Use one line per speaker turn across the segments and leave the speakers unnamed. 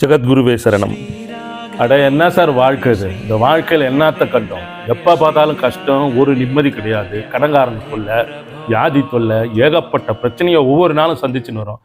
ஜெகத்குருவே சரணம். அட என்ன சார் வாழ்க்கை இது? இந்த வாழ்க்கையில் என்னத்த கண்டோம்? எப்போ பார்த்தாலும் கஷ்டம் ஒரு நிம்மதி கிடையாது கடங்காரன் தொல்லை வியாதி தொல்லை ஏகப்பட்ட பிரச்சனையை ஒவ்வொரு நாளும் சந்திச்சுன்னு வரும்.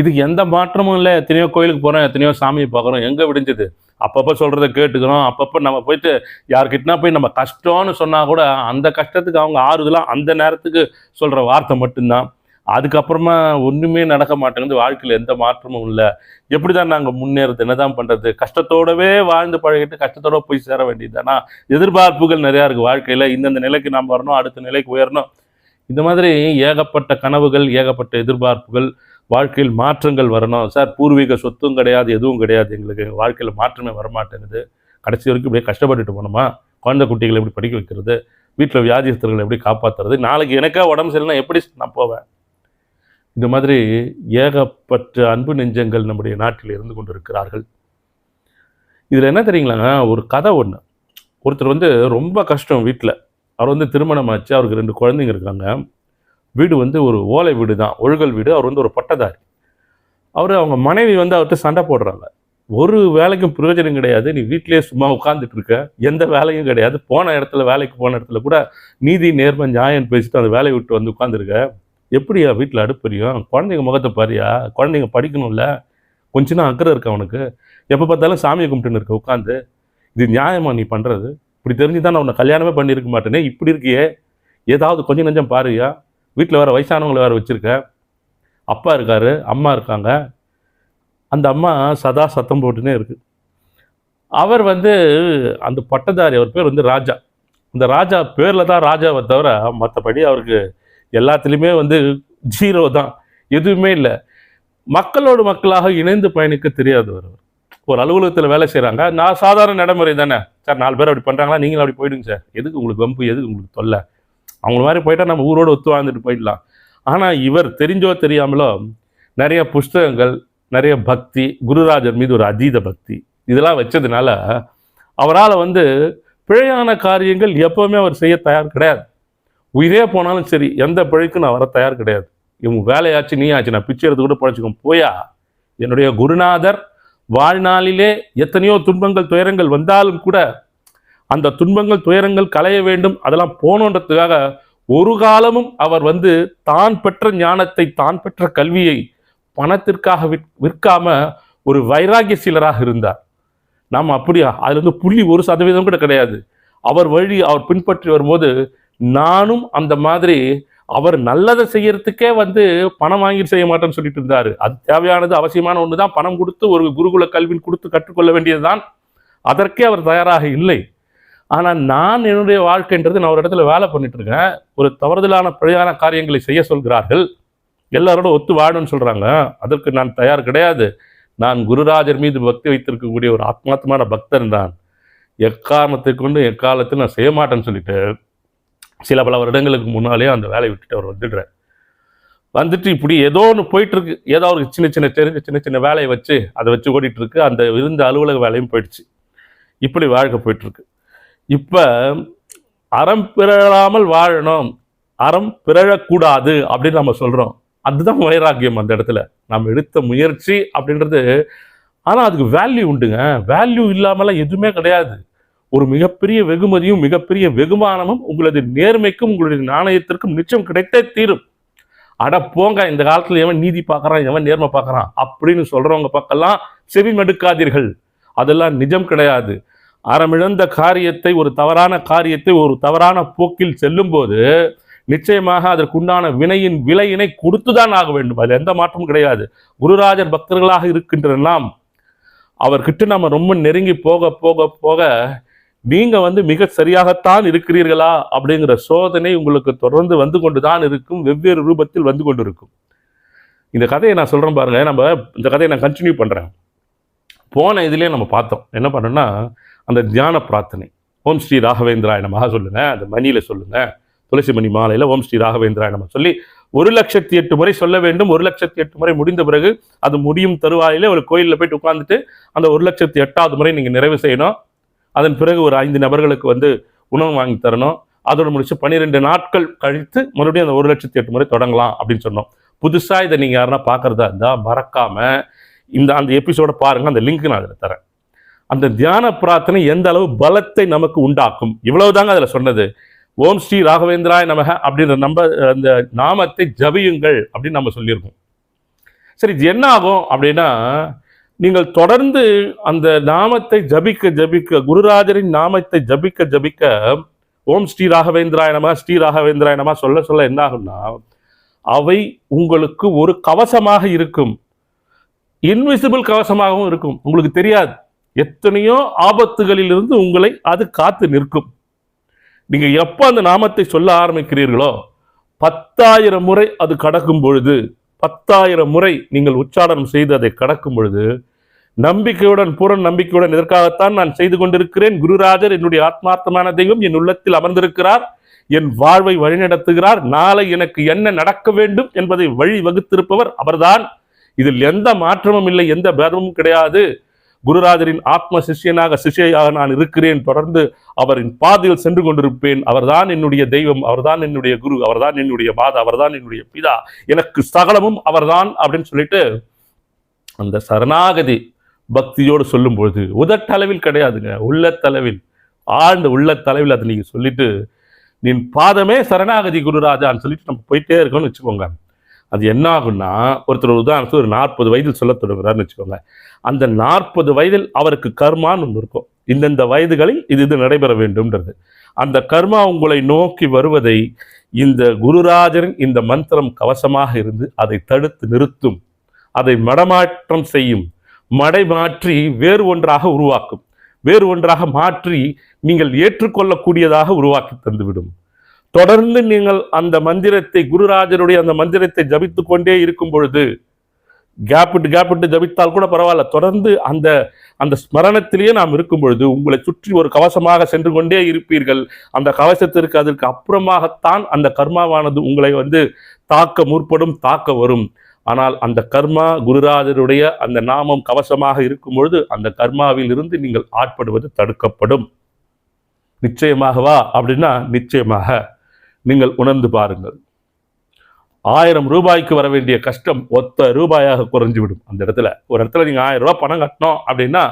இதுக்கு எந்த மாற்றமும் இல்லை. எத்தனையோ கோயிலுக்கு போகிறோம் எத்தனையோ சாமியை பார்க்குறோம் எங்கே விடிஞ்சது? அப்பப்போ சொல்கிறத கேட்டுக்கிறோம் அப்பப்போ நம்ம போயிட்டு யார்கிட்டனா போய் நம்ம கஷ்டம்னு சொன்னால் கூட அந்த கஷ்டத்துக்கு அவங்க ஆறுதலாக அந்த நேரத்துக்கு சொல்கிற வார்த்தை மட்டும்தான். அதுக்கப்புறமா ஒன்றுமே நடக்க மாட்டேங்குது. வாழ்க்கையில் எந்த மாற்றமும் இல்லை. எப்படி தான் நாங்கள் முன்னேறது என்னதான் பண்ணுறது கஷ்டத்தோடவே வாழ்ந்து பழகிட்டு கஷ்டத்தோட போய் சேர வேண்டியது தானா? எதிர்பார்ப்புகள் நிறையா இருக்குது வாழ்க்கையில். இந்தந்த நிலைக்கு நாம் வரணும் அடுத்த நிலைக்கு உயரணும். இந்த மாதிரி ஏகப்பட்ட கனவுகள் ஏகப்பட்ட எதிர்பார்ப்புகள் வாழ்க்கையில் மாற்றங்கள் வரணும். சார் பூர்வீக சொத்தும் கிடையாது எதுவும் கிடையாது. எங்களுக்கு எங்கள் வாழ்க்கையில் மாற்றமே வரமாட்டேங்குது. கடைசி வரைக்கும் இப்படியே கஷ்டப்பட்டுட்டு போனோமா? குழந்தை குட்டிகளை எப்படி படிக்க வைக்கிறது? வீட்டில் வியாதிஸ்தர்களை எப்படி காப்பாற்றுறது நாளைக்கு எனக்கா உடம்பு சரியில்லைனா எப்படி நான் போவேன்? இந்த மாதிரி ஏகப்பட்ட அன்பு நெஞ்சங்கள் நம்முடைய நாட்டில் இருந்து கொண்டிருக்கிறார்கள். இதில் என்ன தெரியுங்களா ஒரு கதை ஒன்று ஒருத்தர் வந்து ரொம்ப கஷ்டம் வீட்டில். அவர் வந்து திருமணம் ஆச்சு அவருக்கு ரெண்டு குழந்தைங்க இருக்காங்க. வீடு வந்து ஒரு ஓலை வீடு தான் ஒழுகல் வீடு. அவர் வந்து ஒரு பட்டதாரி. அவர் அவங்க மனைவி வந்து அவர்கிட்ட சண்டை போடுறாங்க. ஒரு வேலைக்கும் பிரயோஜனம் கிடையாது. நீ வீட்டிலேயே சும்மா உட்காந்துட்டு இருக்க. எந்த வேலையும் கிடையாது. போன இடத்துல வேலைக்கு போன இடத்துல கூட நீதி நேர்மை நியாயம் பேசிட்டு அந்த வேலையை விட்டு வந்து உட்காந்துருக்க எப்படியா வீட்டில் அடுப்பறியும்? குழந்தைங்க முகத்தை பாரியா? குழந்தைங்க படிக்கணும்ல? கொஞ்ச நாள் அக்கறை இருக்கு அவனுக்கு எப்போ பார்த்தாலும் சாமியை கும்பிட்டுன்னு இருக்க உட்காந்து இது நியாயமா நீ பண்ணுறது இப்படி தெரிஞ்சு தான் நான் உன்னை கல்யாணமே பண்ணியிருக்க மாட்டேனே. இப்படி இருக்கியே. ஏதாவது கொஞ்சம் நஞ்சம் பாருயா? வீட்டில் வேறு வயசானவங்களை வேறு வச்சுருக்க. அப்பா இருக்காரு அம்மா இருக்காங்க. அந்த அம்மா சதா சத்தம் போட்டுனே இருக்கு. அவர் வந்து அந்த பட்டதாரி அவர் பேர் வந்து ராஜா. இந்த ராஜா பேரில் தான் ராஜாவை தவிர மற்றபடி அவருக்கு எல்லாத்துலேயுமே வந்து ஜீரோ தான். எதுவுமே இல்லை. மக்களோடு மக்களாக இணைந்து பயணிக்க தெரியாதவர் அவர். ஒரு அலுவலகத்தில் வேலை செய்கிறாங்க நான் சாதாரண நடைமுறை தானே. சார் நாலு பேர் அப்படி பண்ணுறாங்களா நீங்களும் அப்படி போயிடுங்க சார். எதுக்கு உங்களுக்கு வம்பு? எதுக்கு உங்களுக்கு தொல்லை? அவங்கள மாதிரி போயிட்டால் நம்ம ஊரோடு ஒத்து வாழ்ந்துட்டு போயிடலாம். ஆனால் இவர் தெரிஞ்சோ தெரியாமலோ நிறைய புஸ்தகங்கள் நிறைய பக்தி குருராஜர் மீது ஒரு அதீத பக்தி இதெல்லாம் வச்சதுனால அவரால் வந்து பிழையான காரியங்கள் எப்போவுமே அவர் செய்ய தயார் கிடையாது. உயிரே போனாலும் சரி எந்த பிழைக்கும் நான் வர தயார் கிடையாது. இவங்க வேலையாச்சு நீ ஆச்சு நான் பிச்சை எடுத்து கூட பழச்சிக்கோ போயா என்னுடைய குருநாதர் வாழ்நாளிலே எத்தனையோ துன்பங்கள் துயரங்கள் வந்தாலும் கூட அந்த துன்பங்கள் துயரங்கள் களைய வேண்டும் அதெல்லாம் போகணுன்றதுக்காக ஒரு காலமும் அவர் வந்து தான் பெற்ற ஞானத்தை தான் பெற்ற கல்வியை பணத்திற்காக விற் விற்காம ஒரு வைராகியசீலராக இருந்தார். நாம் அப்படியா அதுலேருந்து புள்ளி ஒரு சதவீதம் கூட கிடையாது. அவர் வழி அவர் பின்பற்றி வரும்போது நானும் அந்த மாதிரி அவர் நல்லதை செய்யறதுக்கே வந்து பணம் வாங்கி செய்ய மாட்டேன்னு சொல்லிட்டு இருந்தாரு. அது தேவையானது அவசியமான ஒன்று தான் பணம் கொடுத்து ஒரு குருகுல கல்வியில் கொடுத்து கற்றுக்கொள்ள வேண்டியதுதான். அதற்கே அவர் தயாராக இல்லை. ஆனால் நான் என்னுடைய வாழ்க்கைன்றது நான் ஒரு இடத்துல வேலை பண்ணிட்டு இருக்கேன். ஒரு தவறுதலான பிழையான காரியங்களை செய்ய சொல்கிறார்கள். எல்லாரோட ஒத்து வாழணும்னு சொல்கிறாங்க அதற்கு நான் தயார் கிடையாது. நான் குருராஜர் மீது பக்தி வைத்திருக்கக்கூடிய ஒரு ஆத்மாத்தமான பக்தன் தான். எக்காரணத்தை கொண்டு எக்காலத்தில் நான் செய்ய மாட்டேன்னு சொல்லிட்டு சில பல வருடங்களுக்கு முன்னாலே அந்த வேலையை விட்டுட்டு அவர் வந்துடுறார். வந்துட்டு இப்படி ஏதோ ஒன்று போயிட்டுருக்கு. ஏதோ ஒரு சின்ன சின்ன தெரிஞ்ச சின்ன சின்ன வேலையை வச்சு அதை வச்சு ஓடிட்டு இருக்கு அந்த இருந்த அலுவலக வேலையும் போயிடுச்சு. இப்படி வாழ்க்கை போயிட்டுருக்கு. இப்போ அறம் பிறழாமல் வாழணும். அறம் பிறழக்கூடாது அப்படின்னு நம்ம சொல்கிறோம் அதுதான் வைராக்கியம் அந்த இடத்துல. நம்ம எடுத்த முயற்சி அப்படின்றது ஆனால் அதுக்கு வேல்யூ உண்டுங்க. வேல்யூ இல்லாமலாம் எதுவுமே கிடையாது. ஒரு மிகப்பெரிய வெகுமதியும் மிகப்பெரிய வெகுமானமும் உங்களது நேர்மைக்கும் உங்களுடைய நாணயத்திற்கும் நிச்சயம் கிடைத்தே தீரும். அட போங்க இந்த காலத்தில் எவன் நீதி பார்க்குறான் எவன் நேர்மை பார்க்குறான் அப்படின்னு சொல்கிறவங்க பக்கம்லாம் செவி மடுக்காதீர்கள். அதெல்லாம் நிஜம் கிடையாது. அறமிழந்த காரியத்தை ஒரு தவறான காரியத்தை ஒரு தவறான போக்கில் செல்லும்போது நிச்சயமாக அதற்குண்டான வினையின் விலையினை கொடுத்துதான் ஆக வேண்டும். அதில் எந்த மாற்றமும் கிடையாது. குருராஜர் பக்தர்களாக இருக்கின்ற நாம். அவர்கிட்ட நம்ம ரொம்ப நெருங்கி போக போக போக நீங்க வந்து மிக சரியாகத்தான் இருக்கிறீர்களா அப்படிங்கிற சோதனை உங்களுக்கு தொடர்ந்து வந்து கொண்டு தான் இருக்கும் வெவ்வேறு ரூபத்தில் வந்து கொண்டு இருக்கும் இந்த கதையை நான் சொல்கிறேன் பாருங்க நம்ம இந்த கதையை நான் கண்டினியூ பண்ணுறேன் போன இதுலேயே நம்ம பார்த்தோம் என்ன பண்ணோம்னா அந்த தியான பிரார்த்தனை. ஓம் ஸ்ரீ ராகவேந்திராய நமக சொல்லுங்கள் அந்த மணியில சொல்லுங்கள் துளசி மணி மாலையில் ஓம் ஸ்ரீ ராகவேந்திராய நம சொல்லி ஒரு லட்சத்தி எட்டு முறை சொல்ல வேண்டும். ஒரு லட்சத்தி எட்டு முறை முடிந்த பிறகு அது முடியும் தருவாயிலே ஒரு கோயிலில் போயிட்டு உட்காந்துட்டு அந்த ஒரு லட்சத்தி எட்டாவது முறை நீங்கள் நிறைவு செய்யணும். அதன் பிறகு ஒரு ஐந்து நபர்களுக்கு வந்து உணவு வாங்கி தரணும். அதோடு முடிச்சு பன்னிரெண்டு நாட்கள் கழித்து மறுபடியும் அந்த ஒரு லட்சத்தி எட்டு முறை தொடங்கலாம் அப்படின்னு சொன்னோம். புதுசாக இதை நீங்கள் யாருன்னா பார்க்குறதா இருந்தால் மறக்காம இந்த அந்த எபிசோட பாருங்கள் அந்த லிங்க் நான் அதில் தரேன். அந்த தியான பிரார்த்தனை எந்த அளவு பலத்தை நமக்கு உண்டாக்கும்? இவ்வளவுதாங்க அதில் சொன்னது. ஓம் ஸ்ரீ ராகவேந்திராய நமக அப்படின்ற நம்ம அந்த நாமத்தை ஜபியுங்கள் அப்படின்னு நம்ம சொல்லியிருக்கோம். சரி இது என்ன ஆகும் அப்படின்னா நீங்கள் தொடர்ந்து அந்த நாமத்தை ஜபிக்க ஜபிக்க குருராஜரின் நாமத்தை ஜபிக்க ஜபிக்க ஓம் ஸ்ரீ ராகவேந்திராயணமா ஸ்ரீ ராகவேந்திராயணமா சொல்ல சொல்ல என்ன ஆகும்னா அவை உங்களுக்கு ஒரு கவசமாக இருக்கும். இன்விசிபிள் கவசமாகவும் இருக்கும். உங்களுக்கு தெரியாது. எத்தனையோ ஆபத்துகளிலிருந்து உங்களை அது காத்து நிற்கும். நீங்கள் எப்போ அந்த நாமத்தை சொல்ல ஆரம்பிக்கிறீர்களோ பத்தாயிரம் முறை அது கடக்கும் பொழுது பத்தாயிரம் முறை நீங்கள் உச்சாரணம் செய்து அதை கடக்கும் பொழுது நம்பிக்கையுடன் பூரண நம்பிக்கையுடன் இதற்காகத்தான் நான் செய்து கொண்டிருக்கிறேன்? குருராஜர் என்னுடைய ஆத்மார்த்தமான தெய்வம் என் உள்ளத்தில் அமர்ந்திருக்கிறார் என் வாழ்வை வழிநடத்துகிறார். நாளை எனக்கு என்ன நடக்க வேண்டும் என்பதை வழி வகுத்திருப்பவர் அவர்தான். இதில் எந்த மாற்றமும் இல்லை எந்த பேதமும் கிடையாது. குருராஜரின் ஆத்ம சிஷ்யனாக சிஷ்யாக நான் இருக்கிறேன். தொடர்ந்து அவரின் பாதையில் சென்று கொண்டிருப்பேன். அவர்தான் என்னுடைய தெய்வம் அவர்தான் என்னுடைய குரு அவர்தான் என்னுடைய மாதா அவர்தான் என்னுடைய பிதா. எனக்கு சகலமும் அவர்தான் அப்படின்னு சொல்லிட்டு அந்த சரணாகதி பக்தியோடு சொல்லும் பொழுது உதட்டளவில் கிடையாதுங்க உள்ளத்தளவில் ஆழ்ந்த உள்ளத்தளவில் அதை நீங்கள் சொல்லிட்டு நின் பாதமே சரணாகதி குருராஜான்னு சொல்லிட்டு நம்ம போயிட்டே இருக்கோம்னு வச்சுக்கோங்க. அது என்ன ஆகும்னா ஒருத்தர் ஒரு உதாரணத்துக்கு ஒரு நாற்பது வயதில் சொல்ல தொடங்குறாருன்னு வச்சுக்கோங்க. அந்த நாற்பது வயதில் அவருக்கு கர்மான்னு ஒன்று இருக்கும். இந்தந்த வயதுகளில் இது இது நடைபெற வேண்டும்ன்றது. அந்த கர்மா உங்களை நோக்கி வருவதை இந்த குருராஜரின் இந்த மந்திரம் கவசமாக இருந்து அதை தடுத்து நிறுத்தும். அதை மடமாற்றம் செய்யும். மடை மாற்றி வேறு ஒன்றாக உருவாக்கும். வேறு ஒன்றாக மாற்றி நீங்கள் ஏற்றுக்கொள்ளக்கூடியதாக உருவாக்கி தந்துவிடும். தொடர்ந்து நீங்கள் அந்த மந்திரத்தை குருராஜருடைய அந்த மந்திரத்தை ஜபித்து கொண்டே இருக்கும் பொழுது கேப்பிட்டு கேப்பிட்டு ஜபித்தால் கூட பரவாயில்ல. தொடர்ந்து அந்த அந்த ஸ்மரணத்திலேயே நாம் இருக்கும் பொழுது உங்களை சுற்றி ஒரு கவசமாக சென்று கொண்டே இருப்பீர்கள். அந்த கவசத்திற்கு அதற்கு அப்புறமாகத்தான் அந்த கர்மாவானது உங்களை வந்து தாக்க முற்படும் தாக்க வரும். ஆனால் அந்த கர்மா குருராஜருடைய அந்த நாமம் கவசமாக இருக்கும் பொழுது அந்த கர்மாவில் இருந்து நீங்கள் ஆட்படுவது தடுக்கப்படும். நிச்சயமாகவா? அப்படின்னா நிச்சயமாக. நீங்கள் உணர்ந்து பாருங்கள். ஆயிரம் ரூபாய்க்கு வர வேண்டிய கஷ்டம் ஒத்த ரூபாயாக குறைஞ்சிவிடும். அந்த இடத்துல ஒரு இடத்துல நீங்கள் ஆயிரம் ரூபாய் பணம் கட்டணும் அப்படின்னா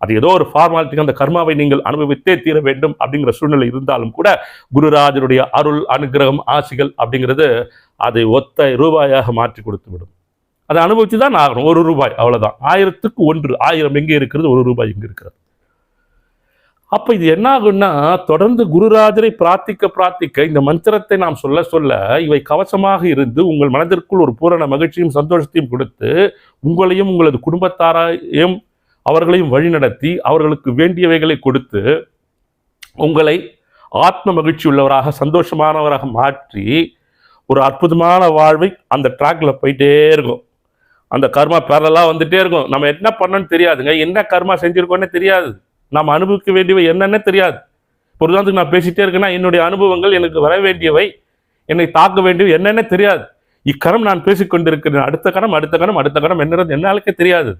அது ஏதோ ஒரு ஃபார்மாலிட்டிக்கு அந்த கர்மாவை நீங்கள் அனுபவித்தே தீர வேண்டும் அப்படிங்கிற சூழ்நிலை இருந்தாலும் கூட குருராஜருடைய அருள் அனுகிரகம் ஆசிகள் அப்படிங்கிறது அதை ஒத்த ரூபாயாக மாற்றி கொடுத்து விடும். அதை அனுபவித்து தான் ஆகணும். ஒரு ரூபாய் அவ்வளோதான் ஆயிரத்துக்கு ஒன்று ஆயிரம் எங்கே இருக்கிறது? ஒரு ரூபாய் எங்கே இருக்கிறது. அப்போ இது என்ன ஆகும்னா தொடர்ந்து குருராஜரை பிரார்த்திக்க பிரார்த்திக்க இந்த மந்திரத்தை நாம் சொல்ல சொல்ல இவை கவசமாக இருந்து உங்கள் மனதிற்குள் ஒரு பூரண மகிழ்ச்சியும் சந்தோஷத்தையும் கொடுத்து உங்களையும் உங்களது குடும்பத்தாரையும் அவர்களையும் வழிநடத்தி அவர்களுக்கு வேண்டியவைகளை கொடுத்து உங்களை ஆத்ம மகிழ்ச்சி உள்ளவராக சந்தோஷமானவராக மாற்றி ஒரு அற்புதமான வாழ்வை அந்த ட்ராக்ல போயிட்டே இருக்கும். அந்த கர்மா பேரலாக வந்துட்டே இருக்கும். நம்ம என்ன பண்ணோன்னு தெரியாதுங்க. என்ன கர்மா செஞ்சுருக்கோன்னே தெரியாது. நம்ம அனுபவிக்க வேண்டியவை என்னன்னே தெரியாது. ஒரு நான் பேசிட்டே இருக்கேன்னா என்னுடைய அனுபவங்கள் எனக்கு வர வேண்டியவை என்னை தாக்க வேண்டியவை என்னன்னே தெரியாது. இக்கணம் நான் பேசிக்கொண்டிருக்கிறேன். அடுத்த கணம் அடுத்த கணம் அடுத்த கணம் என்னது என்னாலுக்கே தெரியாது.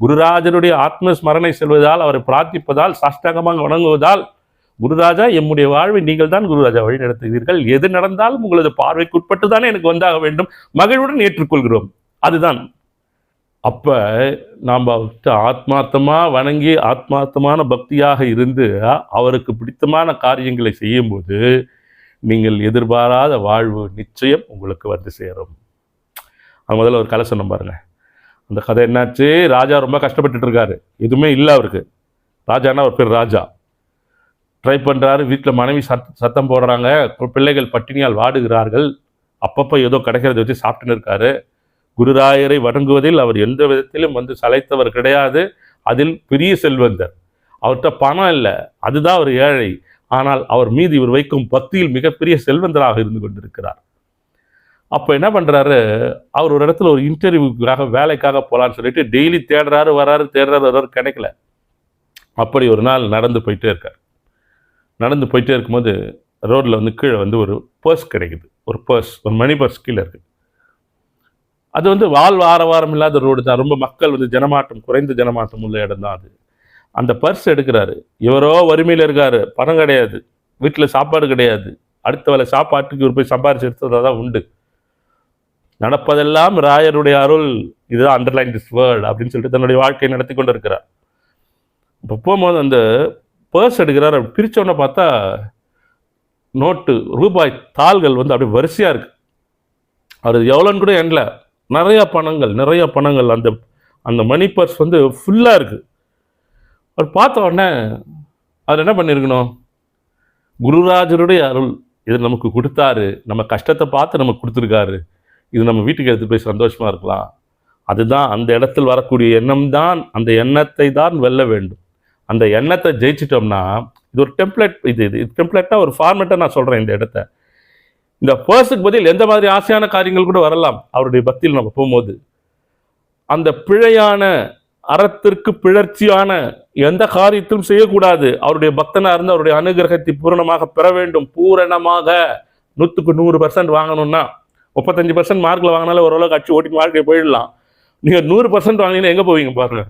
குருராஜனுடைய ஆத்ம ஸ்மரணை செல்வதால் அவரை பிரார்த்திப்பதால் சாஷ்டாங்கமாக வணங்குவதால் குருராஜா எம்முடைய வாழ்வை நீங்கள் தான் குருராஜா வழி நடத்துவீர்கள் எது நடந்தாலும் உங்களது பார்வைக்குட்பட்டு தானே எனக்கு வந்தாக வேண்டும். மகிழ்வுடன் ஏற்றுக்கொள்கிறோம். அதுதான். அப்போ நாம் அவர்கிட்ட வணங்கி ஆத்மார்த்தமான பக்தியாக இருந்து அவருக்கு பிடித்தமான காரியங்களை செய்யும்போது நீங்கள் எதிர்பாராத வாழ்வு நிச்சயம் உங்களுக்கு வந்து சேரும். அது முதல்ல ஒரு கலை சொன்ன பாருங்கள் அந்த கதை என்னாச்சு? ராஜா ரொம்ப கஷ்டப்பட்டுட்டு இருக்காரு. எதுவுமே இல்லை அவருக்கு. ராஜான்னா அவர் பேர் ராஜா. ட்ரை பண்ணுறாரு வீட்டில் மனைவி சத் சத்தம் போடுறாங்க. பிள்ளைகள் பட்டினியால் வாடுகிறார்கள். அப்பப்போ ஏதோ கிடைக்கிறத வச்சு சாப்பிட்டுன்னு இருக்காரு. குருராயரை வணங்குவதில் அவர் எந்த விதத்திலும் வந்து சளைத்தவர் கிடையாது. அதில் பெரிய செல்வந்தர். அவர்கிட்ட பணம் இல்லை. அதுதான் அவர் ஏழை. ஆனால் அவர் மீது இவர் வைக்கும் பக்தியில் மிகப்பெரிய செல்வந்தராக இருந்து கொண்டிருக்கிறார். அப்போ என்ன பண்ணுறாரு அவர் ஒரு இடத்துல ஒரு இன்டர்வியூக்காக வேலைக்காக போகலான்னு சொல்லிட்டு டெய்லி தேடுறாரு வராரு தேடுறாரு வராரு கிடைக்கல. அப்படி ஒரு நாள் நடந்து போயிட்டே இருக்கார். நடந்து போயிட்டே இருக்கும்போது ரோட்டில் வந்து கீழே வந்து ஒரு பர்ஸ் கிடைக்குது. ஒரு பர்ஸ் ஒரு மணி பர்ஸ் கீழே இருக்குது அது வந்து வாழ் ஆரவாரம் இல்லாத ரோடு தான். ரொம்ப மக்கள் வந்து ஜனமாட்டம் குறைந்த ஜனமாட்டம் உள்ள இடம் தான் அது. அந்த பர்ஸ் எடுக்கிறாரு. இவரோ வறுமையில் இருக்காரு. பணம் கிடையாது. வீட்டில் சாப்பாடு கிடையாது. அடுத்த வேலை சாப்பாட்டுக்கு இவர் போய் சம்பாரிச்சு எடுத்ததாக தான் உண்டு. நடப்பதெல்லாம் ராயருடைய அருள். இதுதான் அண்டர்லைன் திஸ் வேர்ல்ட் அப்படின்னு சொல்லிட்டு தன்னுடைய வாழ்க்கையை நடத்தி கொண்டு இருக்கிறார் இப்போ போகும்போது அந்த பர்ஸ் எடுக்கிறார். அப்படி பிரிச்சோன்னே பார்த்தா நோட்டு ரூபாய் தாள்கள் வந்து அப்படியே வரிசையாக இருக்குது அது எவ்வளோன்னு கூட எண்ணல. நிறைய பணங்கள் நிறைய பணங்கள் அந்த அந்த மணி பர்ஸ் வந்து ஃபுல்லாக இருக்குது அவர் பார்த்த உடனே அதில் என்ன பண்ணியிருக்கணும் குருராஜருடைய அருள் இது நமக்கு கொடுத்தாரு. நம்ம கஷ்டத்தை பார்த்து நமக்கு கொடுத்துருக்காரு. இது நம்ம வீட்டுக்கு எடுத்து போய் சந்தோஷமாக இருக்கலாம். அதுதான் அந்த இடத்தில் வரக்கூடிய எண்ணம் தான் அந்த எண்ணத்தை தான் வெல்ல வேண்டும். அந்த எண்ணத்தை ஜெயிச்சிட்டோம்னா இது ஒரு டெம்ப்ளேட் இது இது டெம்ப்ளேட்டாக ஒரு ஃபார்மேட்டாக நான் சொல்கிறேன் இந்த இடத்த. இந்த பர்ஸுக்கு பதில் எந்த மாதிரி ஆசையான காரியங்கள் கூட வரலாம். அவருடைய பக்தியில் நம்ம போகும்போது. அந்த பிழையான அறத்திற்கு பிழற்சியான எந்த காரியத்திலும் செய்யக்கூடாது. அவருடைய பக்தனாக இருந்து அவருடைய அனுகிரகத்தை பூரணமாக பெற வேண்டும். பூரணமாக நூற்றுக்கு நூறு பர்சன்ட் வாங்கணும்னா முப்பத்தஞ்சு பர்சன்ட் மார்க்கில் வாங்கினாலும் ஓரளவுக்கு அடிச்சு ஓட்டி வாழ்க்கை போயிடலாம். நீங்கள் நூறு பர்சன்ட் வாங்கினீங்கன்னா எங்கே போவீங்க பாருங்க.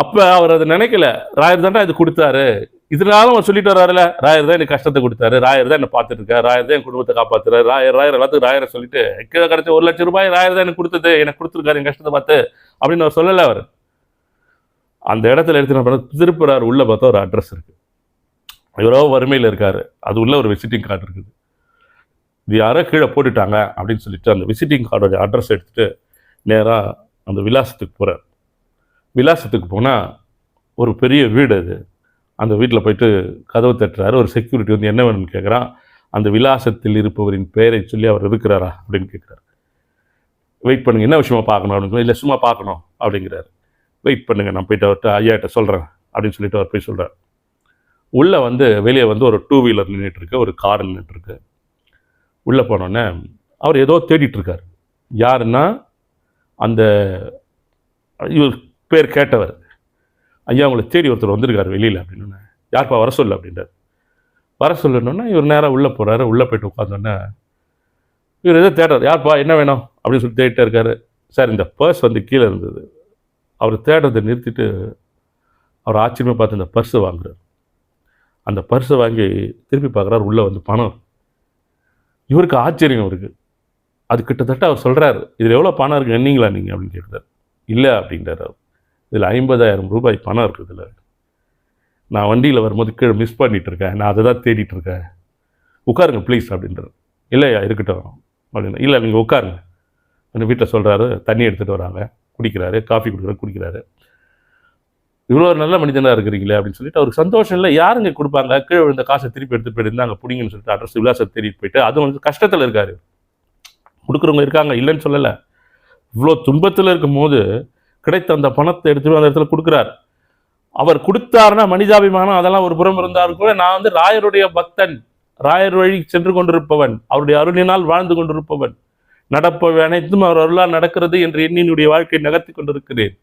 அப்போ அவர் அதை நினைக்கல. ராயர் தான்டா இது கொடுத்தாரு. இதனாலும் அவர் சொல்லிட்டு வர்றாருல ராயர் தான் எனக்கு கஷ்டத்தை கொடுத்தாரு. ராயர் தான் என்னை பார்த்துட்டு இருக்காரு ராயர் தான் என் குடும்பத்தை காப்பாத்துறாரு. ராயர் ராயர் எல்லாத்துக்கும் ராயரை சொல்லிட்டு கீழே கிடைச்ச ஒரு லட்சம் ரூபாய் ராயர் தான் எனக்கு கொடுத்தது. எனக்கு கொடுத்துருக்காரு என் கஷ்டத்தை பார்த்து. அப்படின்னு அவர் சொல்லலை அவர். அந்த இடத்துல எடுத்து நான் திருப்புறாரு உள்ளே பார்த்தா ஒரு அட்ரஸ் இருக்குது இவரோ வறுமையில் இருக்கார். அது உள்ள ஒரு விசிட்டிங் கார்டு இருக்குது. இது யாரோ கீழே போட்டுட்டாங்க அப்படின்னு சொல்லிட்டு அந்த விசிட்டிங் கார்டோட அட்ரஸ் எடுத்துகிட்டு நேராக அந்த விலாசத்துக்கு போகிறார் விலாசத்துக்கு போனால் ஒரு பெரிய வீடு அது. அந்த வீட்டில் போயிட்டு கதவு தட்டுறாரு. ஒரு செக்யூரிட்டி வந்து என்ன வேணும்னு கேட்குறான் அந்த விலாசத்தில் இருப்பவரின் பெயரை சொல்லி அவர் இருக்கிறாரா அப்படின்னு கேட்குறாரு வெயிட் பண்ணுங்க என்ன விஷயமா பார்க்கணும் அப்படின்னு இல்லை சும்மா பார்க்கணும் அப்படிங்கிறாரு. வெயிட் பண்ணுங்க நான் போயிட்டு அவர்கிட்ட ஐயாட்ட சொல்கிறேன் அப்படின்னு சொல்லிட்டு அவர் போய் சொல்கிறார் உள்ளே வந்து வெளியே வந்து ஒரு டூ வீலர் நின்றுட்டுருக்கு ஒரு கார் நின்றுட்டுருக்கு உள்ளே போனோடனே அவர் ஏதோ தேடிட்டுருக்கார். யாருன்னா அந்த இவர் பேர் கேட்டவர். ஐயா உங்களை தேடி ஒருத்தர் வந்திருக்காரு வெளியில் அப்படின்னு யார்ப்பா வர சொல்லு அப்படின்றார். வர சொல்லணுன்னா இவர் நேராக உள்ளே போகிறாரு உள்ளே போயிட்டு உட்காந்தோன்னே இவர் எதோ தேடுறாரு. யார்ப்பா என்ன வேணும்? அப்படின்னு சொல்லி தேடிட்டே இருக்காரு. சார் இந்த பர்ஸ் வந்து கீழே இருந்தது. அவர் தேடுறதை நிறுத்திட்டு அவர் ஆச்சரியமாக பார்த்து இந்த பர்ஸை வாங்குறார். அந்த பர்ஸை வாங்கி திருப்பி பார்க்குறாரு. உள்ளே வந்து பணம் இவருக்கு ஆச்சரியம் இருக்கு அது கிட்டத்தட்ட அவர் சொல்கிறாரு இதில் எவ்வளோ பணம் இருக்குது எண்ணீங்களா நீங்கள் அப்படின்னு கேட்டார். இல்லை அப்படின்றார் அவர். இதில் ஐம்பதாயிரம் ரூபாய் பணம் இருக்குது இதில். நான் வண்டியில் வரும்போது கீழே மிஸ் பண்ணிகிட்டு இருக்கேன். நான் அதை தான் தேடிட்டு இருக்கேன். உட்காருங்க ப்ளீஸ் அப்படின்றார். இல்லையா இருக்கட்டும் அப்படின்னு. இல்லை நீங்கள் உட்காருங்க. அந்த வீட்டில் சொல்கிறாரு தண்ணி எடுத்துகிட்டு வராங்க. குடிக்கிறாரு. காஃபி குடிக்கிறாரு. குடிக்கிறாரு. இவ்வளோ நல்ல மனிதனாக இருக்கிறீங்களே அப்படின்னு சொல்லிட்டு அவருக்கு சந்தோஷம் இல்லை. யாருங்க கொடுப்பாங்க? கீழே விழுந்த காசை திருப்பி எடுத்து போயிட்டு அங்கே பிடிங்கன்னு சொல்லிட்டு அட்ரஸ் விலாசத்தை தேடிட்டு போயிட்டு அதுவும் வந்து கஷ்டத்தில் இருக்காரு. கொடுக்குறவங்க இருக்காங்க இல்லைன்னு சொல்லலை. இவ்வளோ துன்பத்தில் இருக்கும்போது கிடைத்த அந்த பணத்தை எடுத்து அந்த இடத்துல கொடுக்குறாரு. அவர் கொடுத்தாருன்னா மனிதாபிமானம் அதெல்லாம் ஒரு புறம் இருந்தாலும் கூட நான் வந்து ராயருடைய பக்தன். ராயர் வழி சென்று கொண்டிருப்பவன் அவருடைய அருளினால் வாழ்ந்து கொண்டிருப்பவன். நடப்பவை அனைத்தும் அவர் அருளால் நடக்கிறது என்று எண்ணினுடைய வாழ்க்கையை நகர்த்தி கொண்டிருக்கிறேன்.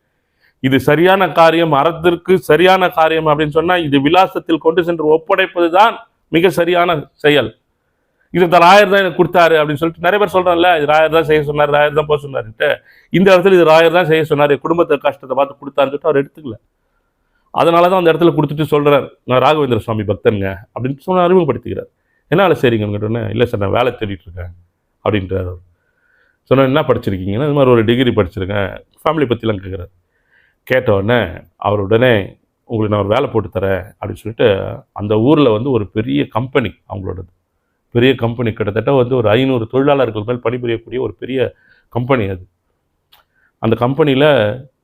இது சரியான காரியம் அறத்திற்கு சரியான காரியம் அப்படின்னு சொன்னா இது விலாசத்தில் கொண்டு சென்று ஒப்படைப்பது தான் மிக சரியான செயல். இது தான் ராயர் தான் எனக்கு கொடுத்தாரு அப்படின்னு சொல்லிட்டு நிறைய பேர் சொல்றாங்கல்ல இது ராயர் தான் செய்ய சொன்னார் ராயர் தான் போக சொன்னாருன்ட்டு. இந்த இடத்துல இது ராயர் தான் செய்ய சொன்னார் குடும்பத்தை கஷ்டத்தை பார்த்து கொடுத்தாருன்னு சொல்லிட்டு அவர் எடுத்துக்கல. அதனால தான் அந்த இடத்துல கொடுத்துட்டு சொல்றாரு நான் ராகவேந்திர சுவாமி பக்தனுங்க அப்படின்னு சொன்ன அறிமுகப்படுத்திக்கிறார். என்னால் சரிங்க கேட்டோன்னே இல்லை சார் நான் வேலை தேடிட்டு இருக்கேன் அப்படின்றார் அவர். சொன்ன என்ன படிச்சிருக்கீங்கன்னா? இது மாதிரி ஒரு டிகிரி படிச்சிருக்கேன் ஃபேமிலி பற்றிலாம் கேட்குறாரு கேட்ட உடனே அவர் உடனே உங்களுக்கு நான் ஒரு வேலை போட்டு தரேன் அப்படின்னு சொல்லிட்டு அந்த ஊரில் வந்து ஒரு பெரிய கம்பெனி அவங்களோடது. பெரிய கம்பெனி கிட்டத்தட்ட வந்து ஒரு ஐநூறு தொழிலாளர்கள் மேல் பணிபுரியக்கூடிய ஒரு பெரிய கம்பெனி அது. அந்த கம்பெனியில்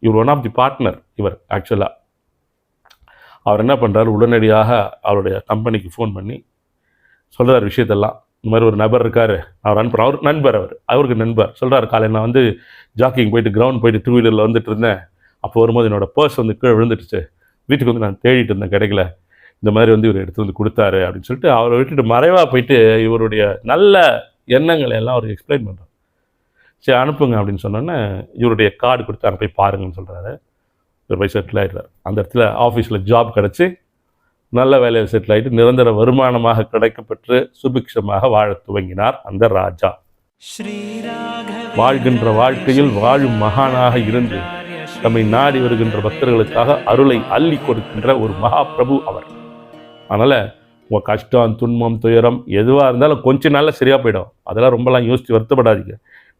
இவர் ஒன் ஆஃப் தி பார்ட்னர் இவர் ஆக்சுவலாக அவர் என்ன பண்ணுறாரு உடனடியாக அவருடைய கம்பெனிக்கு ஃபோன் பண்ணி சொல்கிறார் விஷயத்தெல்லாம். இந்த மாதிரி ஒரு நபர் இருக்கார் அவர் அனுப்புகிறேன் அவர் நண்பர் அவர் அவருக்கு நண்பர். சொல்கிறார் காலையில் நான் வந்து ஜாக்கிங் போயிட்டு கிரவுண்ட் போயிட்டு டூ வீலரில் வந்துட்டு இருந்தேன். அப்போ வரும்போது என்னோட பர்ஸ் வந்து கீழே விழுந்துடுச்சு. வீட்டுக்கு வந்து நான் தேடிட்டு இருந்தேன் கிடைக்கல இந்த மாதிரி வந்து இவர் எடுத்து வந்து கொடுத்தாரு அப்படின்னு சொல்லிட்டு அவரை விட்டுட்டு மறைவாக போயிட்டு இவருடைய நல்ல எண்ணங்களை எல்லாம் அவருக்கு எக்ஸ்பிளைன் பண்ணுறார் சரி அனுப்புங்க அப்படின்னு சொன்னோன்னே இவருடைய கார்டு கொடுத்து அனுப்பி பாருங்கன்னு சொல்கிறாரு இவர் போய் செட்டில் ஆகிடுறார் அந்த இடத்துல ஆஃபீஸில் ஜாப் கிடச்சி நல்ல வேலையில் செட்டில் ஆகிட்டு நிரந்தர வருமானமாக கிடைக்கப்பெற்று சுபிக்ஷமாக வாழத் துவங்கினார் அந்த ராஜா. வாழ்கின்ற வாழ்க்கையில் வாழும் மகானாக இருந்து நம்மை நாடி வருகின்ற பக்தர்களுக்காக அருளை அள்ளி கொடுக்கின்ற ஒரு மகா பிரபு அவர். அதனால் உங்கள் கஷ்டம் துன்பம் துயரம் எதுவாக இருந்தாலும் கொஞ்ச நாளில் சரியாக போயிடும். அதெல்லாம் ரொம்பலாம் யோசித்து வருத்தப்படாதீங்க.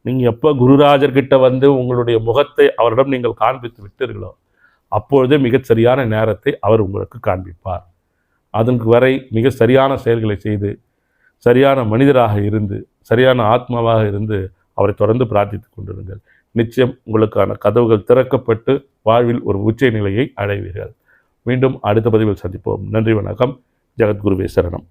நீங்கள் எப்போ குருராஜர்கிட்ட வந்து உங்களுடைய முகத்தை அவரிடம் நீங்கள் காண்பித்து விட்டீர்களோ அப்பொழுதே மிகச் சரியான நேரத்தை அவர் உங்களுக்கு காண்பிப்பார். அதற்கு வரை மிக சரியான செயல்களை செய்து சரியான மனிதராக இருந்து சரியான ஆத்மாவாக இருந்து அவரை தொடர்ந்து பிரார்த்தித்து கொண்டிருங்கள். நிச்சயம் உங்களுக்கான கதவுகள் திறக்கப்பட்டு வாழ்வில் ஒரு உச்ச நிலையை அடைவீர்கள். மீண்டும் அடுத்த பதிவில் சந்திப்போம். நன்றி வணக்கம். ஜெகத்குருவே சரணம்.